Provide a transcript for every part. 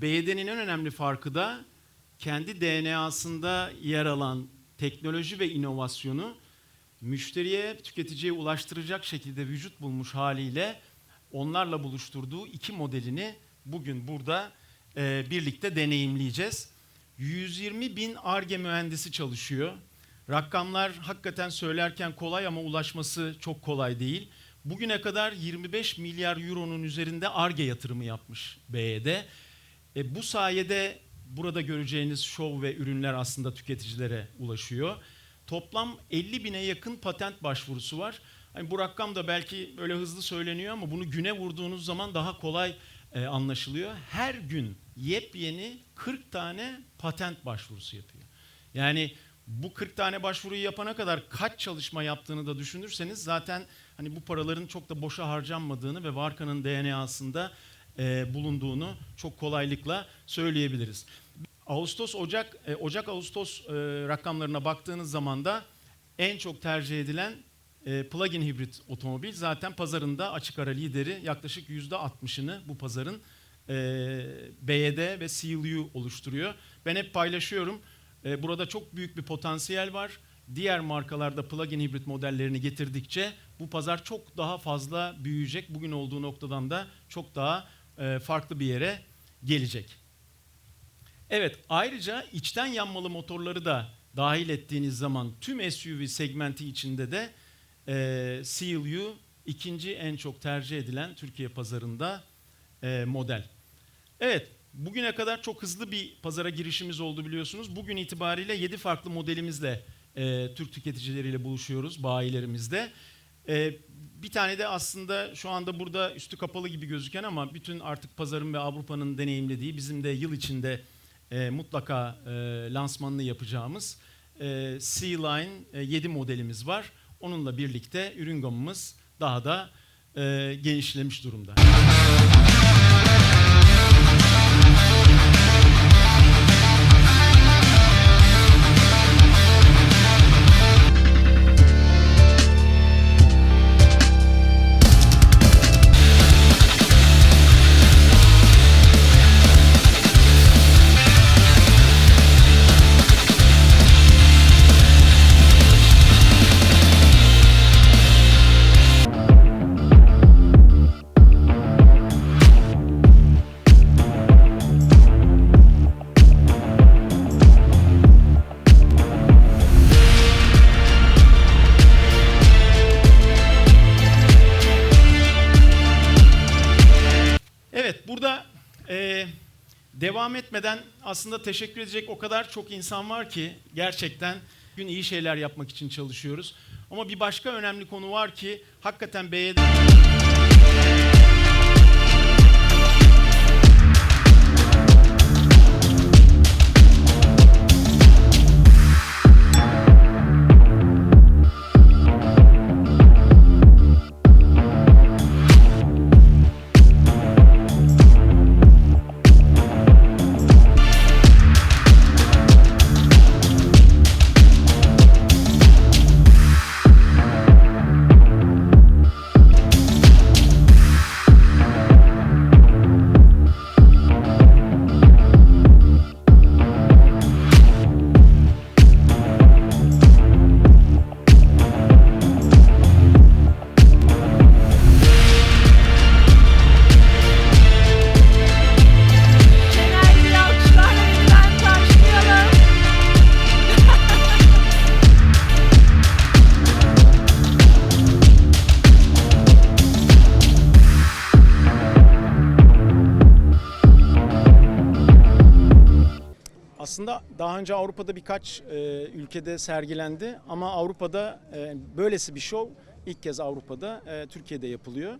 BYD'nin en önemli farkı da kendi DNA'sında yer alan teknoloji ve inovasyonu müşteriye, tüketiciye ulaştıracak şekilde vücut bulmuş haliyle onlarla buluşturduğu iki modelini bugün burada e, birlikte deneyimleyeceğiz. 120 bin ARGE mühendisi çalışıyor. Rakamlar hakikaten söylerken kolay ama ulaşması çok kolay değil. Bugüne kadar 25 milyar euronun üzerinde ARGE yatırımı yapmış BYD. E, bu sayede burada göreceğiniz şov ve ürünler aslında tüketicilere ulaşıyor. Toplam 50 bine yakın patent başvurusu var. Hani bu rakam da belki öyle hızlı söyleniyor ama bunu güne vurduğunuz zaman daha kolay e, anlaşılıyor. Her gün yepyeni 40 tane patent başvurusu yapıyor. Yani bu 40 tane başvuruyu yapana kadar kaç çalışma yaptığını da düşünürseniz zaten hani bu paraların çok da boşa harcanmadığını ve Varka'nın DNA'sında e, bulunduğunu çok kolaylıkla söyleyebiliriz. Ağustos Ocak e, Ocak Ağustos e, rakamlarına baktığınız zaman da en çok tercih edilen e, plug-in hibrit otomobil zaten pazarında açık ara lideri yaklaşık %60'ını bu pazarın e, BYD ve CLU oluşturuyor. Ben hep paylaşıyorum. E, burada çok büyük bir potansiyel var. Diğer markalarda plug-in hibrit modellerini getirdikçe bu pazar çok daha fazla büyüyecek. Bugün olduğu noktadan da çok daha farklı bir yere gelecek. Evet, ayrıca içten yanmalı motorları da dahil ettiğiniz zaman tüm SUV segmenti içinde de e, CLU ikinci en çok tercih edilen Türkiye pazarında e, model. Evet, bugüne kadar çok hızlı bir pazara girişimiz oldu biliyorsunuz. Bugün itibariyle 7 farklı modelimizle e, Türk tüketicileriyle buluşuyoruz bayilerimizde. E, bir tane de aslında şu anda burada üstü kapalı gibi gözüken ama bütün artık pazarın ve Avrupa'nın deneyimlediği bizim de yıl içinde e, mutlaka e, lansmanını yapacağımız e, C-Line e, 7 modelimiz var. Onunla birlikte ürün gamımız daha da e, genişlemiş durumda. Devam etmeden aslında teşekkür edecek o kadar çok insan var ki gerçekten gün iyi şeyler yapmak için çalışıyoruz. Ama bir başka önemli konu var ki hakikaten BYD... Aslında daha önce Avrupa'da birkaç e, ülkede sergilendi ama Avrupa'da e, böylesi bir şov ilk kez Avrupa'da e, Türkiye'de yapılıyor.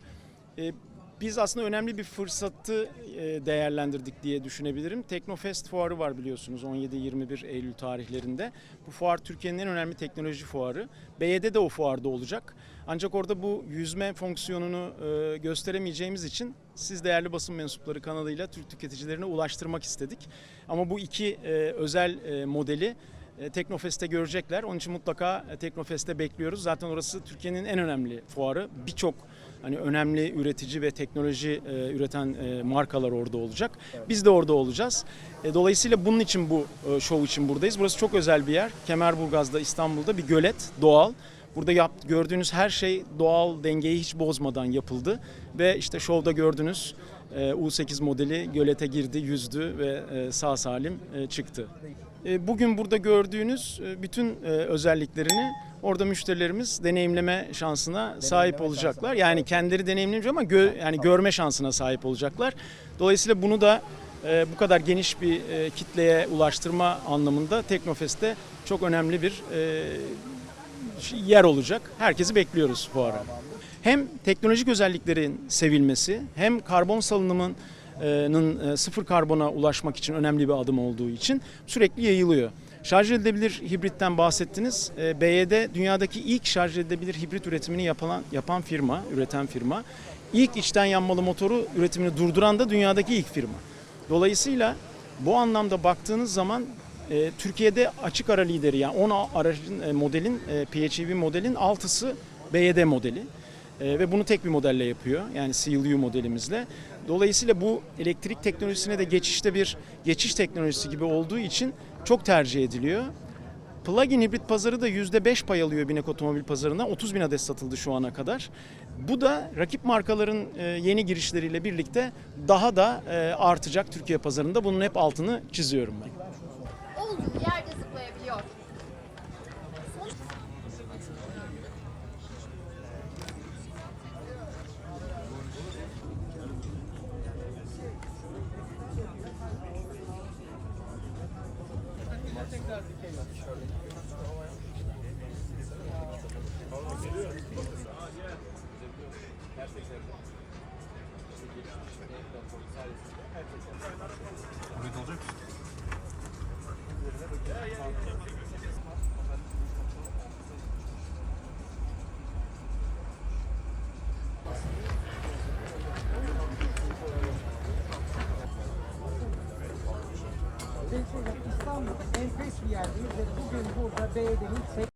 E, biz aslında önemli bir fırsatı e, değerlendirdik diye düşünebilirim. Teknofest fuarı var biliyorsunuz 17-21 Eylül tarihlerinde. Bu fuar Türkiye'nin en önemli teknoloji fuarı. BYD de o fuarda olacak. Ancak orada bu yüzme fonksiyonunu e, gösteremeyeceğimiz için siz değerli basın mensupları kanalıyla Türk tüketicilerine ulaştırmak istedik. Ama bu iki e, özel e, modeli e, Teknofest'te görecekler. Onun için mutlaka e, Teknofest'te bekliyoruz. Zaten orası Türkiye'nin en önemli fuarı. Birçok hani önemli üretici ve teknoloji e, üreten e, markalar orada olacak. Biz de orada olacağız. E, dolayısıyla bunun için bu e, show için buradayız. Burası çok özel bir yer. Kemerburgaz'da İstanbul'da bir gölet, doğal. Burada yap, gördüğünüz her şey doğal dengeyi hiç bozmadan yapıldı ve işte şovda gördüğünüz e, U8 modeli gölete girdi, yüzdü ve e, sağ salim e, çıktı. E, Bugün burada gördüğünüz e, bütün e, özelliklerini orada müşterilerimiz deneyimleme şansına sahip olacaklar. Yani kendileri deneyimlemeyecek ama gö- yani görme şansına sahip olacaklar. Dolayısıyla bunu da e, bu kadar geniş bir e, kitleye ulaştırma anlamında Teknofest'te çok önemli bir e, yer olacak. Herkesi bekliyoruz fuara. Hem teknolojik özelliklerin sevilmesi hem karbon salınımının e, sıfır karbona ulaşmak için önemli bir adım olduğu için sürekli yayılıyor. Şarj edilebilir hibritten bahsettiniz. BYD dünyadaki ilk şarj edilebilir hibrit üretimini yapan, yapan firma, üreten firma. İlk içten yanmalı motoru üretimini durduran da dünyadaki ilk firma. Dolayısıyla bu anlamda baktığınız zaman e, Türkiye'de açık ara lideri yani 10 aracın e, modelin e, PHEV modelin 6'sı BYD modeli. E, ve bunu tek bir modelle yapıyor. Yani CLU modelimizle. Dolayısıyla bu elektrik teknolojisine de geçişte bir geçiş teknolojisi gibi olduğu için çok tercih ediliyor. Plug-in hibrit pazarı da %5 pay alıyor binek otomobil pazarından. 30 bin adet satıldı şu ana kadar. Bu da rakip markaların e, yeni girişleriyle birlikte daha da e, artacak Türkiye pazarında. Bunun hep altını çiziyorum ben. Yerde zıplayabiliyor. İstanbul'da enfes bir yerdeyiz ve bugün burada BYD'nin tek